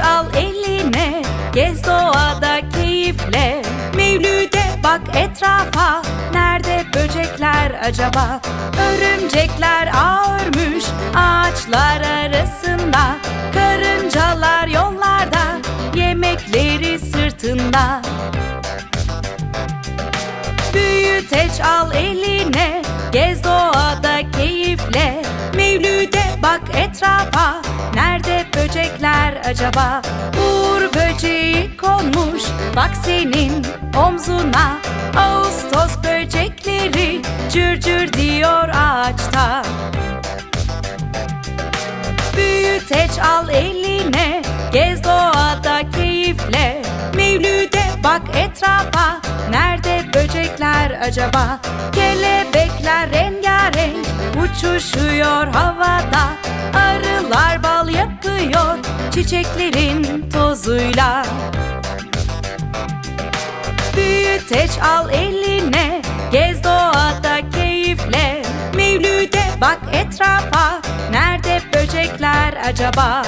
al eline Gez doğada keyifle. Mevlüde bak etrafa Nerede böcekler acaba? Örümcekler ağ örmüş Ağaçlar arasında. Karıncalar yollarda Yemekleri sırtında. Büyüteç al eline Gez doğada keyifle. Mevlüde bak etrafa Nerede böcekler acaba? Uğur böceği konmuş Bak senin omzuna. Ağustos böcekleri Cır cır diyor ağaçta. Büyüteç al eline Gez doğada keyifle. Mevlüde bak etrafa Nerede böcekler acaba? Kelebekler rengarenk Uçuşuyor havada Çiçeklerin tozuyla. Büyüteç al eline Gez doğada keyifle. Mevlüde bak etrafa Nerede böcekler acaba